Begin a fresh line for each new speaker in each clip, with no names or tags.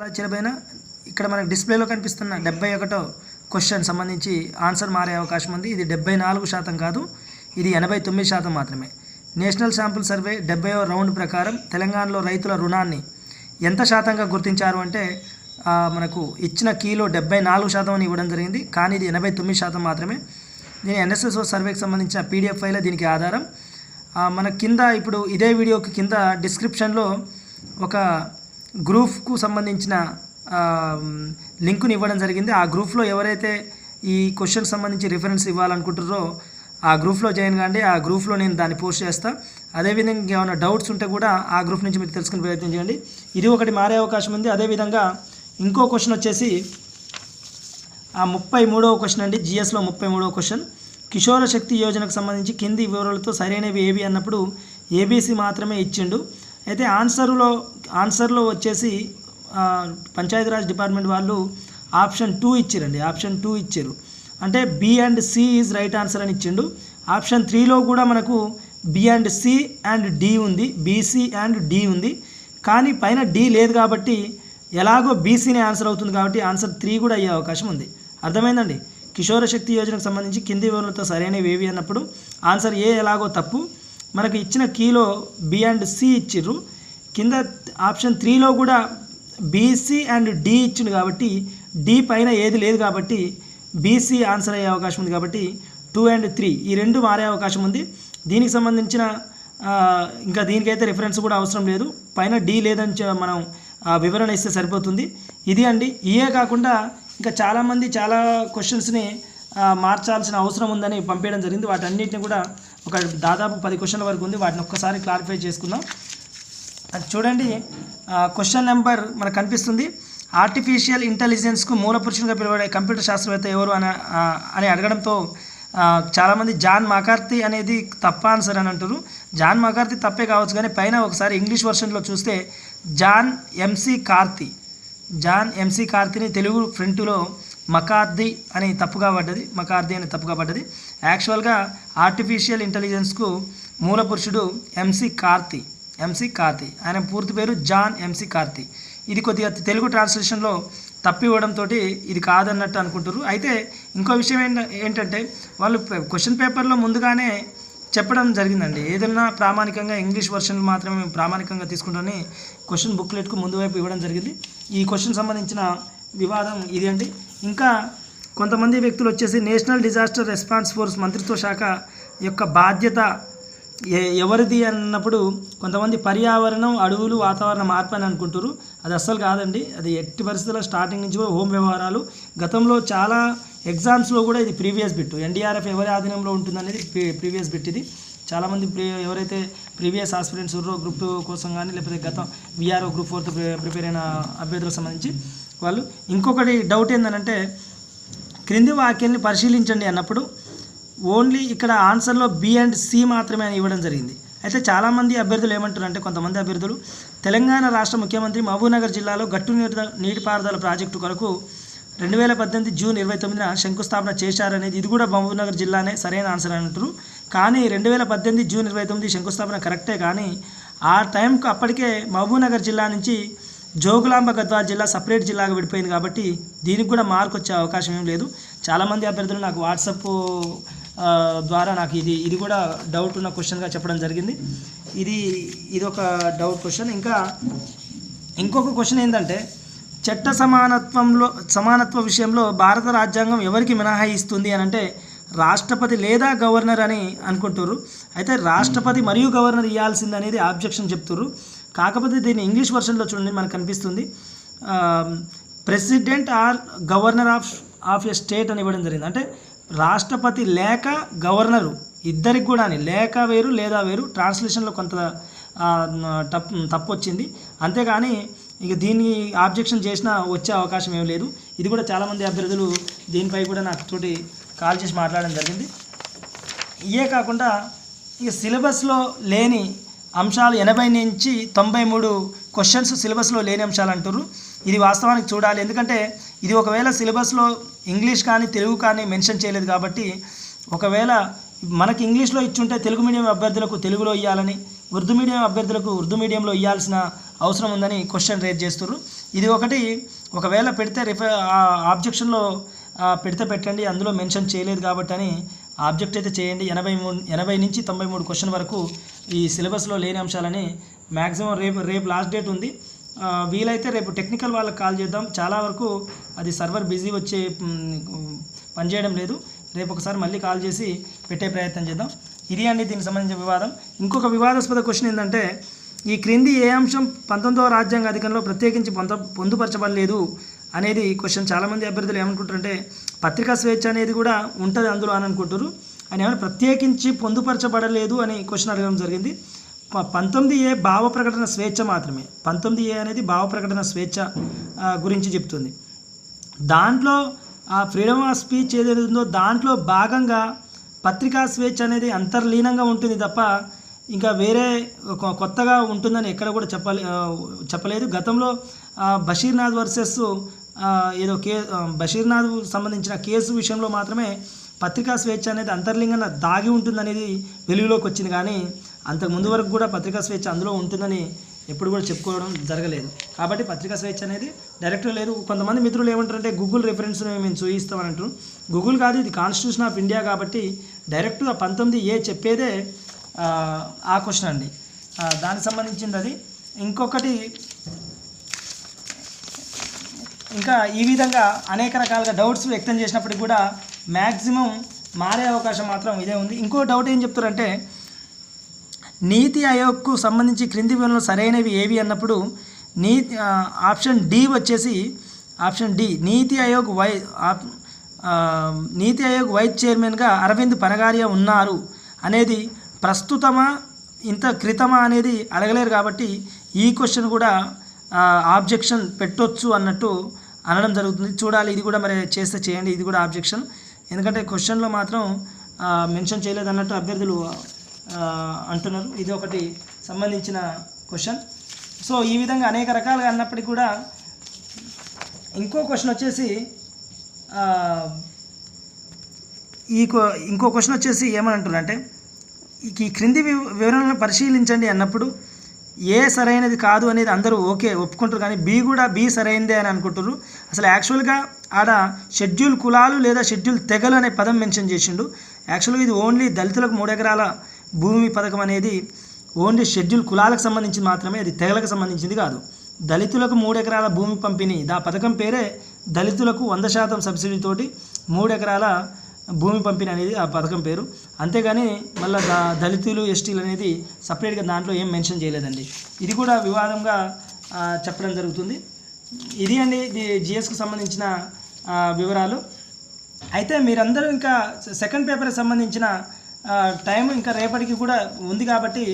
పైన ఇక్కడ మనకు డిస్ప్లేలో కనిపిస్తున్న డెబ్బై ఒకటో క్వశ్చన్ సంబంధించి ఆన్సర్ మారే అవకాశం ఉంది. ఇది డెబ్బై నాలుగు శాతం కాదు ఇది ఎనభై తొమ్మిది శాతం మాత్రమే. నేషనల్ శాంపుల్ సర్వే డెబ్బైవ రౌండ్ ప్రకారం తెలంగాణలో రైతుల రుణాన్ని ఎంత శాతంగా గుర్తించారు అంటే మనకు ఇచ్చిన కీలో డెబ్బై నాలుగు శాతం అని ఇవ్వడం జరిగింది. కానీ ఇది ఎనభై తొమ్మిది శాతం మాత్రమే. దీని ఎన్ఎస్ఎస్ఓ సర్వేకి సంబంధించిన పీడిఎఫ్ ఫైలే దీనికి ఆధారం. మన కింద ఇప్పుడు ఇదే వీడియోకి కింద డిస్క్రిప్షన్లో ఒక గ్రూప్కు సంబంధించిన లింకుని ఇవ్వడం జరిగింది. ఆ గ్రూప్లో ఎవరైతే ఈ క్వశ్చన్ సంబంధించి రిఫరెన్స్ ఇవ్వాలనుకుంటారో ఆ గ్రూప్లో జాయిన్ కాండి. ఆ గ్రూప్లో నేను దాన్ని పోస్ట్ చేస్తాను అదేవిధంగా ఏమైనా డౌట్స్ ఉంటే కూడా ఆ గ్రూప్ నుంచి మీరు తెలుసుకునే ప్రయత్నం చేయండి. ఇది ఒకటి మారే అవకాశం ఉంది. అదేవిధంగా ఇంకో క్వశ్చన్ వచ్చేసి ఆ ముప్పై మూడవ క్వశ్చన్ అండి. జిఎస్లో ముప్పై మూడవ క్వశ్చన్. కిషోర శక్తి యోజనకు సంబంధించి కింది వివరాలతో సరైనవి ఏవి అన్నప్పుడు ఏబీసీ మాత్రమే ఇచ్చిండు. అయితే ఆన్సర్లో ఆన్సర్లో వచ్చేసి పంచాయతీరాజ్ డిపార్ట్మెంట్ వాళ్ళు ఆప్షన్ టూ ఇచ్చారండి ఆప్షన్ టూ ఇచ్చారు అంటే B and C is right answer అని ఇచ్చిండు. ఆప్షన్ త్రీలో కూడా మనకు B and C and D ఉంది బీసీ అండ్ డి ఉంది. కానీ పైన డి లేదు కాబట్టి ఎలాగో బీసీనే ఆన్సర్ అవుతుంది కాబట్టి ఆన్సర్ త్రీ కూడా అయ్యే అవకాశం ఉంది. అర్థమైందండి? కిషోర శక్తి యోజనకు సంబంధించి కింది వివరాలతో సరైనవి ఏవి అన్నప్పుడు ఆన్సర్ ఏ ఎలాగో తప్పు. మనకు ఇచ్చిన కీలో బి అండ్ సి ఇచ్చిర్రు. కింద ఆప్షన్ త్రీలో కూడా బీసీ అండ్ డి ఇచ్చిండు కాబట్టి డి పైన ఏది లేదు కాబట్టి బీసీ ఆన్సర్ అయ్యే అవకాశం ఉంది కాబట్టి టూ అండ్ త్రీ. ఈ రెండు మారే అవకాశం ఉంది. దీనికి సంబంధించిన ఇంకా దీనికైతే రిఫరెన్స్ కూడా అవసరం లేదు. పైన డి లేదని మనం వివరణ ఇస్తే సరిపోతుంది. ఇది అండి. ఇయే కాకుండా ఇంకా చాలామంది చాలా క్వశ్చన్స్ని మార్చాల్సిన అవసరం ఉందని పంపించడం జరిగింది. వాటన్నిటిని కూడా ఒక దాదాపు పది క్వశ్చన్ల వరకు ఉంది. వాటిని ఒక్కసారి క్లారిఫై చేసుకుందాం. అది చూడండి. క్వశ్చన్ నెంబర్ మనకు కనిపిస్తుంది. ఆర్టిఫిషియల్ ఇంటెలిజెన్స్కు మూల పురుషునిగా పిలువడే కంప్యూటర్ శాస్త్రవేత్త ఎవరు అని అని అడగడంతో చాలామంది జాన్ మకార్తీ అనేది తప్ప ఆన్సర్ అని అంటారు జాన్ మకార్తీ తప్పే కావచ్చు కానీ పైన ఒకసారి ఇంగ్లీష్ వర్షన్లో చూస్తే జాన్ ఎంసి కార్తీ. జాన్ ఎంసి కార్తీని తెలుగు ఫ్రంట్లో మకార్ది అని తప్పుగా పడ్డది. మకార్ది అని తప్పుగా పడ్డది. యాక్చువల్గా ఆర్టిఫిషియల్ ఇంటెలిజెన్స్కు మూల పురుషుడు ఎంసి కార్తీ. ఎంసీ కార్తీ ఆయన పూర్తి పేరు జాన్ ఎంసీ కార్తీ ఇది కొద్దిగా తెలుగు ట్రాన్స్లేషన్లో తప్పివ్వడంతో ఇది కాదన్నట్టు అనుకుంటారు అయితే ఇంకో విషయం ఏంట- ఏంటంటే వాళ్ళు క్వశ్చన్ పేపర్లో ముందుగానే చెప్పడం జరిగిందండి. ఏదైనా ప్రామాణికంగా ఇంగ్లీష్ వర్షన్ మాత్రమే మేము ప్రామాణికంగా తీసుకుంటామని క్వశ్చన్ బుక్లెట్కు ముందు వైపు ఇవ్వడం జరిగింది. ఈ క్వశ్చన్ సంబంధించిన వివాదం ఇది అండి. ఇంకా కొంతమంది వ్యక్తులు వచ్చేసి నేషనల్ డిజాస్టర్ రెస్పాన్స్ ఫోర్స్ మంత్రిత్వ శాఖ యొక్క బాధ్యత ఎవరిది అన్నప్పుడు కొంతమంది పర్యావరణం అడవులు వాతావరణ మార్పు అని అనుకుంటారు అది అస్సలు కాదండి. అది ఎట్టి పరిస్థితుల్లో స్టార్టింగ్ నుంచి కూడా హోమ్ వ్యవహారాలు. గతంలో చాలా ఎగ్జామ్స్లో కూడా ఇది ప్రీవియస్ బిట్. ఎన్డీఆర్ఎఫ్ ఎవరి ఆధీనంలో ఉంటుందనేది ప్రీవియస్ బిట్ ఇది. చాలామంది ఎవరైతే ప్రీవియస్ ఆస్పిరెంట్స్ ఉర్రో గ్రూప్ టూ కోసం కానీ లేకపోతే గతం విఆర్ఓ గ్రూప్ ఫోర్త్ ప్రిపేర్ అయిన అభ్యర్థులకు సంబంధించి వాళ్ళు. ఇంకొకటి డౌట్ ఏంటంటే క్రింది వాక్యాన్ని పరిశీలించండి అన్నప్పుడు ఓన్లీ ఇక్కడ ఆన్సర్లో బి అండ్ సి మాత్రమే అని ఇవ్వడం జరిగింది. అయితే చాలామంది అభ్యర్థులు ఏమంటారు అంటే కొంతమంది అభ్యర్థులు తెలంగాణ రాష్ట్ర ముఖ్యమంత్రి మహబూబ్నగర్ జిల్లాలో గట్టు నీటి నీటిపారుదల ప్రాజెక్టు కొరకు రెండు వేల పద్దెనిమిది జూన్ ఇరవై తొమ్మిదిన శంకుస్థాపన చేశారనేది ఇది కూడా మహబూబ్నగర్ జిల్లానే సరైన ఆన్సర్ అని అంటారు కానీ రెండు వేల పద్దెనిమిది జూన్ ఇరవై తొమ్మిది శంకుస్థాపన కరెక్టే కానీ ఆ టైంకు అప్పటికే మహబూబ్నగర్ జిల్లా నుంచి జోగులాంబ గద్వాల్ జిల్లా సపరేట్ జిల్లాగా విడిపోయింది కాబట్టి దీనికి కూడా మార్క్ వచ్చే అవకాశం ఏం లేదు. చాలామంది అభ్యర్థులు నాకు వాట్సాప్ ద్వారా నాకు ఇది ఇది కూడా డౌట్ ఉన్న క్వశ్చన్గా చెప్పడం జరిగింది. ఇది ఇది ఒక డౌట్ క్వశ్చన్ ఇంకా ఇంకొక క్వశ్చన్ ఏంటంటే చట్ట సమానత్వంలో సమానత్వ విషయంలో భారత రాజ్యాంగం ఎవరికి మినహాయిస్తుంది అని అంటే రాష్ట్రపతి లేదా గవర్నర్ అని అనుకుంటారు అయితే రాష్ట్రపతి మరియు గవర్నర్ ఇవ్వాల్సింది అనేది ఆబ్జెక్షన్ చెప్తున్నారు కాకపోతే దీన్ని ఇంగ్లీష్ వర్షన్లో చూడండి మనకు కనిపిస్తుంది. President or governor of of a state అని ఇవ్వడం జరిగింది. అంటే రాష్ట్రపతి లేక గవర్నరు ఇద్దరికి కూడా లేక వేరు లేదా వేరు ట్రాన్స్లేషన్లో కొంత ఆ, తప్పు తప్పు వచ్చింది అంతేగాని ఇక దీన్ని ఆబ్జెక్షన్ చేసినా వచ్చే అవకాశం ఏం లేదు. ఇది కూడా చాలామంది అభ్యర్థులు దీనిపై కూడా నాకు తోటి కాల్ చేసి మాట్లాడడం జరిగింది. ఇవే కాకుండా ఇక సిలబస్లో లేని అంశాలు ఎనభై నుంచి తొంభై మూడు క్వశ్చన్స్ సిలబస్లో లేని అంశాలు అంటారు ఇది వాస్తవానికి చూడాలి. ఎందుకంటే ఇది ఒకవేళ సిలబస్లో ఇంగ్లీష్ కానీ తెలుగు కానీ మెన్షన్ చేయలేదు కాబట్టి ఒకవేళ మనకి ఇంగ్లీష్లో ఇచ్చుంటే తెలుగు మీడియం అభ్యర్థులకు తెలుగులో ఇవ్వాలని ఉర్దూ మీడియం అభ్యర్థులకు ఉర్దూ మీడియంలో ఇవ్వాల్సిన అవసరం ఉందని క్వశ్చన్ రేజ్ చేస్తున్నారు ఇది ఒకటి. ఒకవేళ పెడితే రిఫ ఆబ్జెక్షన్లో పెడితే పెట్టండి అందులో మెన్షన్ చేయలేదు కాబట్టి అని ఆబ్జెక్ట్ అయితే చేయండి. ఎనభై మూడు ఎనభై నుంచి తొంభై మూడు క్వశ్చన్ వరకు ఈ సిలబస్లో లేని అంశాలని మ్యాక్సిమం రేపు రేపు లాస్ట్ డేట్ ఉంది. వీలైతే రేపు టెక్నికల్ వాళ్ళకి కాల్ చేద్దాం. చాలా వరకు అది సర్వర్ బిజీ వచ్చే పనిచేయడం లేదు. రేపు ఒకసారి మళ్ళీ కాల్ చేసి పెట్టే ప్రయత్నం చేద్దాం. ఇది అండి దీనికి సంబంధించిన వివాదం. ఇంకొక వివాదాస్పద క్వశ్చన్ ఏంటంటే ఈ క్రింది ఏ అంశం పంతొమ్మిదవ రాజ్యాంగ అధికంలో ప్రత్యేకించి పొంద పొందుపరచబడలేదు అనేది క్వశ్చన్ చాలామంది అభ్యర్థులు ఏమనుకుంటారంటే పత్రికా స్వేచ్ఛ అనేది కూడా ఉంటుంది అందులో అని అనుకుంటారు అని ఏమైనా ప్రత్యేకించి పొందుపరచబడలేదు అని క్వశ్చన్ అడగడం జరిగింది. పంతొమ్మిది ఏ భావ ప్రకటన స్వేచ్ఛ మాత్రమే. పంతొమ్మిది ఏ అనేది భావ ప్రకటన స్వేచ్ఛ గురించి చెప్తుంది. దాంట్లో ఆ ఫ్రీడమ్ ఆఫ్ స్పీచ్ ఏదైతే ఉందో దాంట్లో భాగంగా పత్రికా స్వేచ్ఛ అనేది అంతర్లీనంగా ఉంటుంది తప్ప ఇంకా వేరే కొత్తగా ఉంటుందని ఎక్కడ కూడా చెప్పలే చెప్పలేదు. గతంలో బషీర్నాథ్ వర్సెస్ ఏదో కే బషీర్నాథ్ సంబంధించిన కేసు విషయంలో మాత్రమే పత్రికా స్వేచ్ఛ అనేది అంతర్లింగన దాగి ఉంటుందనేది వెలుగులోకి వచ్చింది. కానీ అంతకు ముందు వరకు కూడా పత్రికా స్వేచ్ఛ అందులో ఉంటుందని ఎప్పుడు కూడా చెప్పుకోవడం జరగలేదు. కాబట్టి పత్రికా స్వేచ్ఛ అనేది డైరెక్ట్ లేదు. కొంతమంది మిత్రులు ఏమంటారంటే గూగుల్ రిఫరెన్స్ని మేము చూపిస్తామని అంటారు. గూగుల్ కాదు ఇది కాన్స్టిట్యూషన్ ఆఫ్ ఇండియా కాబట్టి డైరెక్ట్గా పంతొమ్మిది ఏ చెప్పేదే ఆ, క్వశ్చన్ అండి. దానికి సంబంధించింది అది. ఇంకొకటి ఇంకా ఈ విధంగా అనేక రకాలుగా డౌట్స్ వ్యక్తం చేసినప్పటికి కూడా మ్యాక్సిమం మారే అవకాశం మాత్రం ఇదే ఉంది. ఇంకో డౌట్ ఏం చెప్తారంటే నీతి ఆయోగ్కు సంబంధించి క్రింది వివరణలు సరైనవి ఏవి అన్నప్పుడు నీతి ఆప్షన్ డి వచ్చేసి option D NITI Aayog why AAP- NITI Aayog vice చైర్మన్గా అరవింద్ పనగారియా ఉన్నారు అనేది ప్రస్తుతమా ఇంత క్రితమా అనేది అడగలేరు కాబట్టి ఈ క్వశ్చన్ కూడా ఆబ్జెక్షన్ పెట్టొచ్చు అన్నట్టు అనడం జరుగుతుంది. చూడాలి ఇది కూడా మరి చేస్తే చేయండి ఇది కూడా ఆబ్జెక్షన్. ఎందుకంటే క్వశ్చన్లో మాత్రం మెన్షన్ చేయలేదు అన్నట్టు అభ్యర్థులు అంటున్నారు. ఇది ఒకటి సంబంధించిన క్వశ్చన్. సో ఈ విధంగా అనేక రకాలుగా అన్నప్పటికీ కూడా ఇంకో క్వశ్చన్ వచ్చేసి ఈ ఇంకో క్వశ్చన్ వచ్చేసి ఏమని అంటున్నారంటే ఈ- ఈ క్రింది వివ- వివరణలను పరిశీలించండి అన్నప్పుడు ఏ సరైనది కాదు అనేది అందరూ ఓకే ఒప్పుకుంటారు. కానీ బి కూడా బి సరైనదే అని అనుకుంటారు. అసలు యాక్చువల్గా ఆడ షెడ్యూల్ కులాలు లేదా షెడ్యూల్ తెగలు అనే పదం మెన్షన్ చేసిండు. యాక్చువల్గా ఇది ఓన్లీ దళితులకు మూడు ఎకరాల భూమి పథకం అనేది ఓన్లీ షెడ్యూల్ కులాలకు సంబంధించింది మాత్రమే అది తెగలకు సంబంధించింది కాదు. దళితులకు మూడు ఎకరాల భూమి పంపిణీ దా పథకం పేరే దళితులకు వంద శాతం సబ్సిడీతోటి మూడు ఎకరాల భూమి పంపిణీ అనేది ఆ పథకం పేరు. అంతేగాని మళ్ళీ దళితులు ఎస్టీలు అనేది సపరేట్గా దాంట్లో ఏం మెన్షన్ చేయలేదండి. ఇది కూడా వివాదంగా చెప్పడం జరుగుతుంది. ఇది అండి ఇది జిఎస్కు సంబంధించిన వివరాలు. అయితే మీరందరూ ఇంకా సెకండ్ పేపర్కి సంబంధించిన టైం ఇంకా రేపటికి కూడా ఉంది కాబట్టి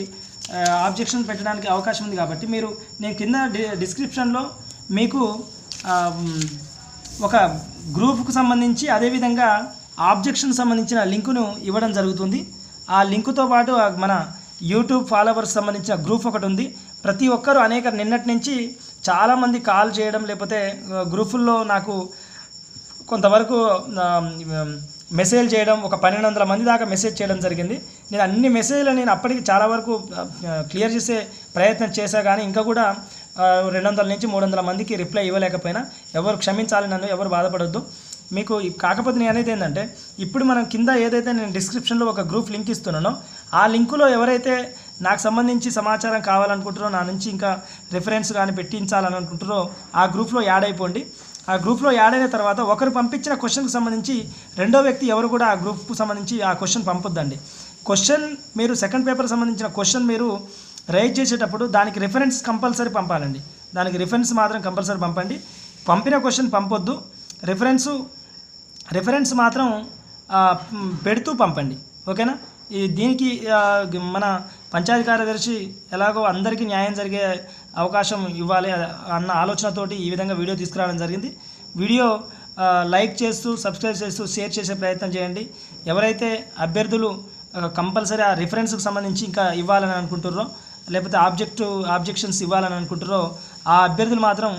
ఆబ్జెక్షన్ పెట్టడానికి అవకాశం ఉంది కాబట్టి మీరు నేను కింద డిస్క్రిప్షన్లో మీకు ఒక గ్రూప్కు సంబంధించి అదేవిధంగా ఆబ్జెక్షన్ సంబంధించిన లింకును ఇవ్వడం జరుగుతుంది. ఆ లింకుతో పాటు మన యూట్యూబ్ ఫాలోవర్స్ సంబంధించిన గ్రూప్ ఒకటి ఉంది. ప్రతి ఒక్కరూ అనేక నిన్నటి నుంచి చాలామంది కాల్ చేయడం లేకపోతే గ్రూపుల్లో నాకు కొంతవరకు మెసేజ్ చేయడం ఒక పన్నెండు వందల మంది దాకా మెసేజ్ చేయడం జరిగింది. నేను అన్ని మెసేజ్లు నేను అప్పటికి చాలా వరకు క్లియర్ చేసే ప్రయత్నం చేశా కానీ ఇంకా కూడా రెండు వందల నుంచి మూడు వందల మందికి రిప్లై ఇవ్వలేకపోయినా ఎవరు క్షమించాలి నన్ను ఎవరు బాధపడొద్దు. మీకు కాకపోతే నేను అనేది ఏంటంటే ఇప్పుడు మనం కింద ఏదైతే నేను డిస్క్రిప్షన్లో ఒక గ్రూప్ లింక్ ఇస్తున్నానో ఆ లింకులో ఎవరైతే నాకు సంబంధించి సమాచారం కావాలనుకుంటారో నా నుంచి ఇంకా రిఫరెన్స్ కానీ పెట్టించాలని అనుకుంటారో ఆ గ్రూప్లో యాడ్ అయిపోండి. ఆ గ్రూప్లో యాడ్ అయిన తర్వాత ఒకరు పంపించిన క్వశ్చన్కి సంబంధించి రెండో వ్యక్తి ఎవరు కూడా ఆ గ్రూప్కు సంబంధించి ఆ క్వశ్చన్ పంపొద్దండి. క్వశ్చన్ మీరు సెకండ్ పేపర్ సంబంధించిన క్వశ్చన్ మీరు రైజ్ చేసేటప్పుడు దానికి రిఫరెన్స్ కంపల్సరీ పంపాలండి. దానికి రిఫరెన్స్ మాత్రం కంపల్సరీ పంపండి. పంపిన క్వశ్చన్ పంపొద్దు. రిఫరెన్సు రిఫరెన్స్ మాత్రం పెడుతూ పంపండి. ఓకేనా? ఈ దీనికి మన పంచాయతీ కార్యదర్శి ఎలాగో అందరికీ న్యాయం జరిగే అవకాశం ఇవ్వాలి అన్న ఆలోచనతోటి ఈ విధంగా వీడియో తీసుకురావడం జరిగింది. వీడియో లైక్ చేస్తూ సబ్స్క్రైబ్ చేస్తూ షేర్ చేసే ప్రయత్నం చేయండి. ఎవరైతే అభ్యర్థులు కంపల్సరీ ఆ రిఫరెన్స్కి సంబంధించి ఇంకా ఇవ్వాలని అనుకుంటుర్రో లేకపోతే ఆబ్జెక్టు ఆబ్జెక్షన్స్ ఇవ్వాలని అనుకుంటారో ఆ అభ్యర్థులు మాత్రం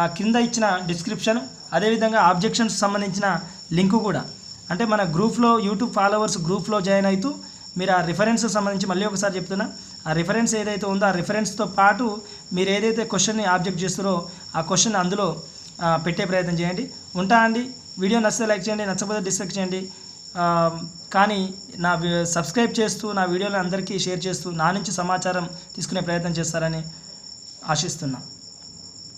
ఆ కింద ఇచ్చిన డిస్క్రిప్షన్ అదేవిధంగా ఆబ్జెక్షన్స్ సంబంధించిన లింకు కూడా. అంటే మన గ్రూప్లో యూట్యూబ్ ఫాలోవర్స్ గ్రూప్లో జాయిన్ అవుతూ మీరు ఆ రిఫరెన్స్కి సంబంధించి మళ్ళీ ఒకసారి చెప్తున్నా ఆ రిఫరెన్స్ ఏదైతే ఉందో ఆ రిఫరెన్స్తో పాటు మీరు ఏదైతే క్వశ్చన్ని ఆబ్జెక్ట్ చేస్తారో ఆ క్వశ్చన్ అందులో పెట్టే ప్రయత్నం చేయండి. ఉంటా అండి. వీడియో నచ్చితే లైక్ చేయండి నచ్చకపోతే డిస్లైక్ చేయండి. కానీ నా సబ్స్క్రైబ్ చేస్తూ నా వీడియోలను అందరికీ షేర్ చేస్తూ నా నుంచి సమాచారం తీసుకునే ప్రయత్నం చేస్తారని ఆశిస్తున్నాను